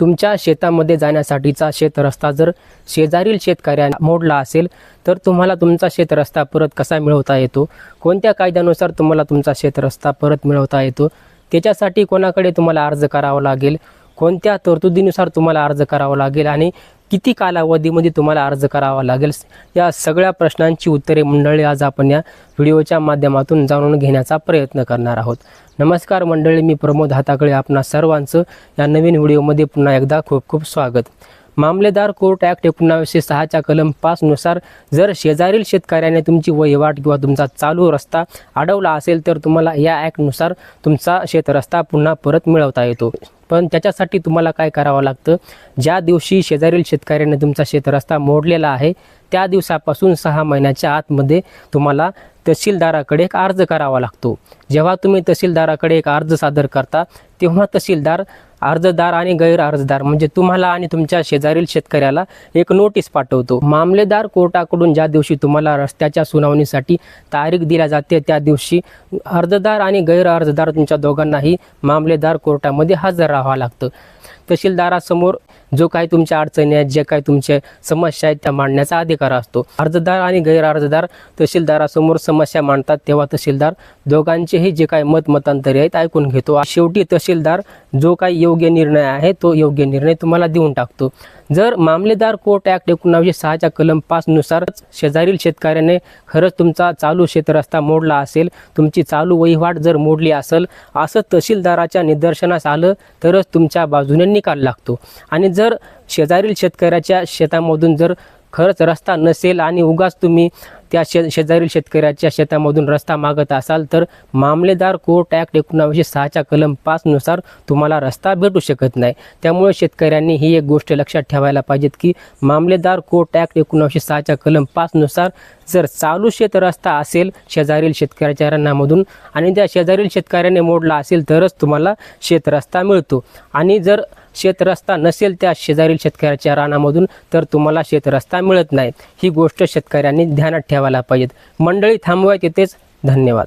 तुमच्या शेतामध्ये जाण्यासाठीचा शेत रस्ता जर शेजारील शेतकऱ्यांना मोडला असेल तर तुम्हाला तुमचा शेत रस्ता परत कसा मिळवता येतो? कोणत्या कायद्यानुसार तुम्हाला तुमचा शेत रस्ता परत मिळवता येतो? त्याच्यासाठी कोणाकडे तुम्हाला अर्ज करावा लागेल? कोणत्या तरतुदीनुसार तुम्हाला अर्ज करावा लागेल? आणि किती कालावधीमध्ये तुम्हाला अर्ज करावा लागेल? या सगळ्या प्रश्नांची उत्तरे मंडळी आज आपण या व्हिडिओच्या माध्यमातून जाणून घेण्याचा प्रयत्न करणार आहोत. नमस्कार मंडळी मी प्रमोद हाताकडे आपणा सर्वांचं या नवीन व्हिडिओमध्ये पुन्हा एकदा खूप खूप स्वागत. मामलेदार कोर्ट ॲक्ट एकोणावीसशे सहाच्या कलम पाचनुसार जर शेजारील शेतकऱ्याने तुमची वहिवाट किंवा तुमचा चालू रस्ता अडवला असेल तर तुम्हाला या ॲक्टनुसार तुमचा शेतरस्ता पुन्हा परत मिळवता येतो. पण त्याच्यासाठी तुम्हाला काय करावं लागतं? ज्या दिवशी शेजारील शेतकऱ्याने तुमचा शेत रस्ता मोडलेला आहे त्या दिवसापासून सहा महिन्याच्या आतमध्ये तुम्हाला तहसीलदाराकडे एक अर्ज करावा लागतो. जेव्हा तुम्ही तहसीलदाराकडे एक अर्ज सादर करता तेव्हा तहसीलदार अर्जदार आणि गैर अर्जदार म्हणजे तुम्हाला आणि तुमच्या शेजारील शेतकऱ्याला एक नोटीस पाठवतो. मामलेदार कोर्टाकडून ज्या दिवशी तुम्हाला रस्त्याच्या सुनावणीसाठी तारीख दिल्या जाते त्या दिवशी अर्जदार आणि गैर अर्जदार तुमच्या दोघांनाही मामलेदार कोर्टामध्ये हजर राहावं लागतं. तहसीलदारासमोर जो काही तुमच्या अडचणी आहेत जे काही तुमच्या समस्या आहेत त्या मांडण्याचा अधिकार असतो. अर्जदार आणि गैरअर्जदार तहसीलदारासमोर समस्या मांडतात तेव्हा तहसीलदार दोघांचेही जे काही मत मतांतरे आहेत ऐकून घेतो. शेवटी तहसीलदार जो काही योग्य निर्णय आहे तो योग्य निर्णय तुम्हाला देऊन टाकतो. जर मामलेदार कोर्ट ॲक्ट एकोणावीसशे सहाच्या कलम पाचनुसारच शेजारील शेतकऱ्याने खरंच तुमचा चालू शेतरस्ता मोडला असेल तुमची चालू वहिवाट जर मोडली असेल असं तहसीलदाराच्या निदर्शनास आलं तरच तुमच्या बाजूने निकाल लागतो. आणि जर शेजारील शेतकऱ्याच्या शेतामधून जर खरंच रस्ता नसेल आणि उगाच तुम्ही त्या शे शेजारील शेतकऱ्याच्या शेतामधून रस्ता मागत असाल तर मामलेदार कोर्ट ॲक्ट एकोणावीसशे सहाच्या कलम पाचनुसार तुम्हाला रस्ता भेटू शकत नाही. त्यामुळे शेतकऱ्यांनी ही एक गोष्ट लक्षात ठेवायला पाहिजेत की मामलेदार कोर्ट ॲक्ट एकोणावीसशे सहाच्या कलम पाचनुसार जर चालू शेत रस्ता असेल शेजारील शेतकऱ्याच्या रानामधून आणि त्या शेजारील शेतकऱ्याने मोडला असेल तरच तुम्हाला शेत रस्ता मिळतो. आणि जर शेत रस्ता नसेल त्या शेजारील शेतकऱ्याच्या रानामधून तर तुम्हाला शेत रस्ता मिळत नाही. ही गोष्ट शेतकऱ्यांनी ध्यानात ठेवा ठेवायला पाहिजेत. मंडळी थांबवाय तिथेच धन्यवाद.